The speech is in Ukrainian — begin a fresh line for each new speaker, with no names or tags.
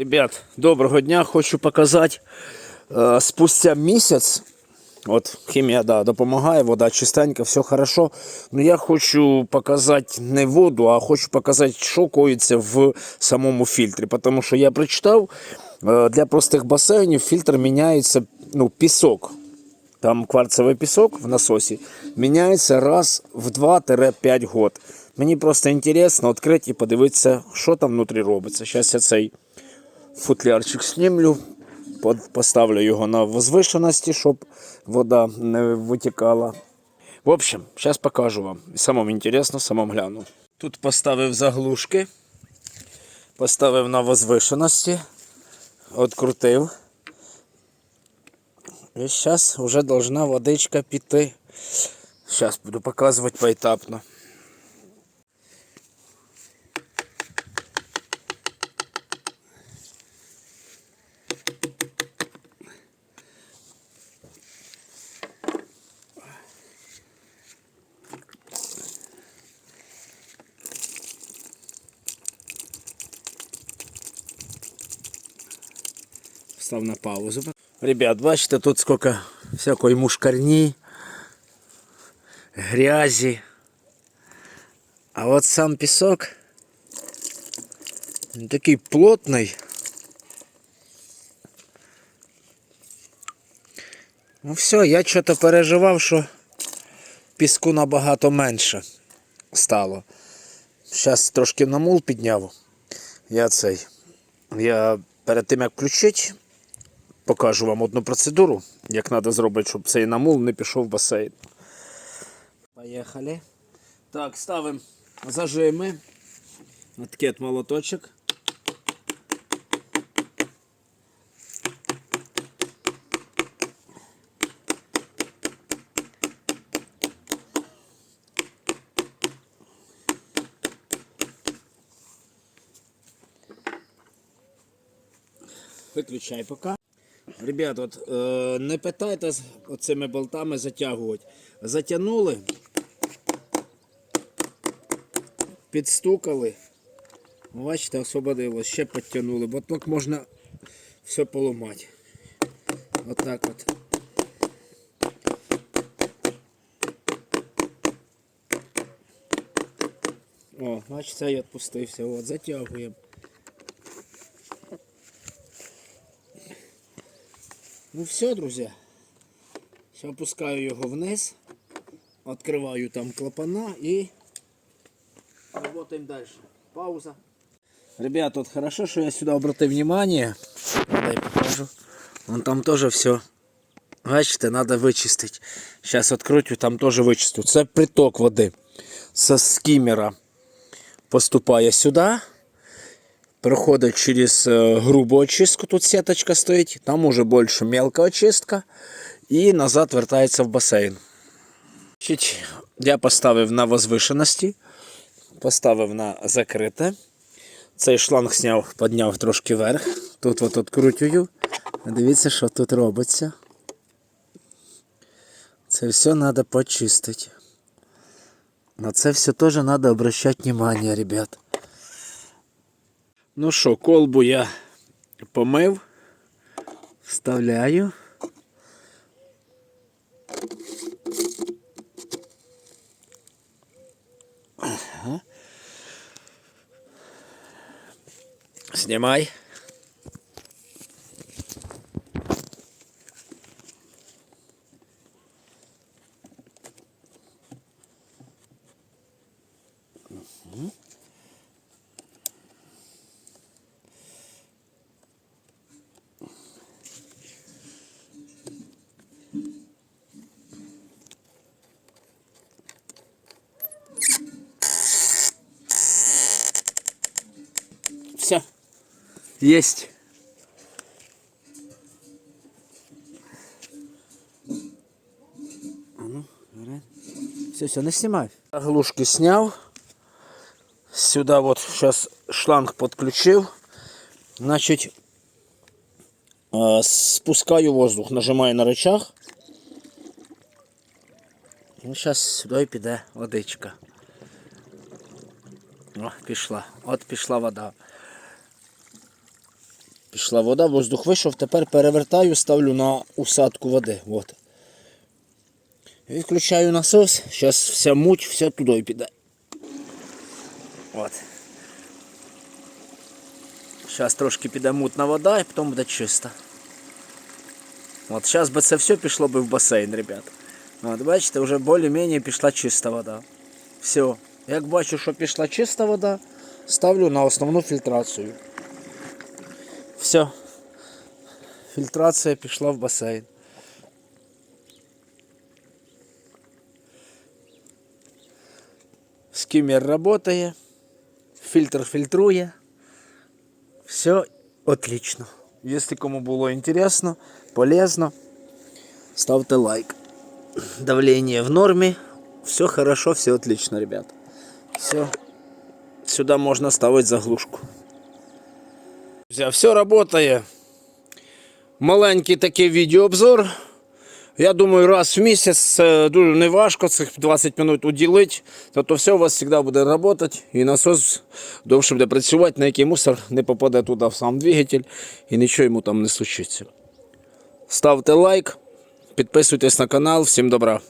Ребят, доброго дня. Хочу показати е, спустя місяць. От хімія да, допомагає, вода чистенька, все хорошо. Ну я хочу показати не воду, а хочу показати, що коїться в самому фільтрі. Тому що я прочитав, е, для простих басейнів фільтр міняється ну, пісок. Там кварцевий пісок в насосі міняється раз в 2-5 год. Мені просто інтересно відкрити і подивитися, що там внутрі робиться. Зараз я цей футлярчик знімлю, поставлю його на возвишеності, щоб вода не витікала. В общем, зараз покажу вам. Самому інтересно, самому гляну. Тут поставив заглушки, поставив на возвишеності, відкрутив. І зараз вже должна водичка піти. Зараз буду показувати поетапно. Став на паузу. Ребят, бачите, тут сколько всякої мушкарні, грязі. А от сам пісок він такий плотний. Ну все, я що-то переживав, що піску набагато менше стало. Зараз трошки намул підняв. Я цей. Я перед тим як включити, покажу вам одну процедуру, як треба зробити, щоб цей намул не пішов в басейн. Поїхали. Так, ставимо зажими. От молоточок. Виключай поки. Ребят, от е, не питайте оцими болтами затягувати. Затягнули, підстукали. Бачите, освободилось, ще підтягнули, бо так можна все поламати. Отак от. О, бачите, цей відпустився. От, затягуємо. Ну все, друзі. Ще опускаю його вниз, відкриваю там клапана і работаем дальше. Пауза. Ребят, вот хорошо, что я сюда обратил внимание. Дай покажу. Вон там тоже все. Бачите, надо вичистити. Зараз відкрутю, там теж вичистю. Це приток води. Со скімера поступає сюди. Проходить через е, грубу очистку, тут сеточка стоїть, там уже більше мелка очистка і назад вертається в басейн. Я поставив на возвишеності, поставив на закрите. Цей шланг зняв, підняв трошки вверх. Тут от відкрутюю. Дивіться, що тут робиться. Це все треба почистити. На це все теж треба обращати увагу, ребят. Ну що, колбу я помив, вставляю. Ага. Знімай. Все. Есть. Ну, все, все, не снимай. Заглушки снял. Сюда вот сейчас шланг подключил. Значит, э, спускаю воздух, нажимаю на рычаг. Ну, зараз сюди піде водичка. О, пішла. От пішла вода. Пішла вода, воздух вийшов, тепер перевертаю, ставлю на усадку води. От. Відключаю насос, зараз вся муть, вся туди піде. От. Зараз трошки піде мутна вода і потім буде чиста. От зараз би це все пішло би в басейн, ребят. От, бачите, вже більш-менш пішла чиста вода. Все. Як бачу, що пішла чиста вода, ставлю на основну фільтрацію. Все. Фільтрація пішла в басейн. Скиммер работає, фильтр фильтрує. Все отлично. Если кому было интересно, полезно, ставьте лайк. Давление в норме. Все хорошо, все отлично, ребят. Все. Сюда можно ставить заглушку. Все работает. Маленький такий відеообзор. Я думаю, раз в місяць дуже неважко, цих 20 минут уділити. Тобто все у вас завжди буде працювати і насос довше буде працювати, на який мусор не попаде туди в сам двигатель і нічого йому там не случиться. Ставте лайк, підписуйтесь на канал, всім добра.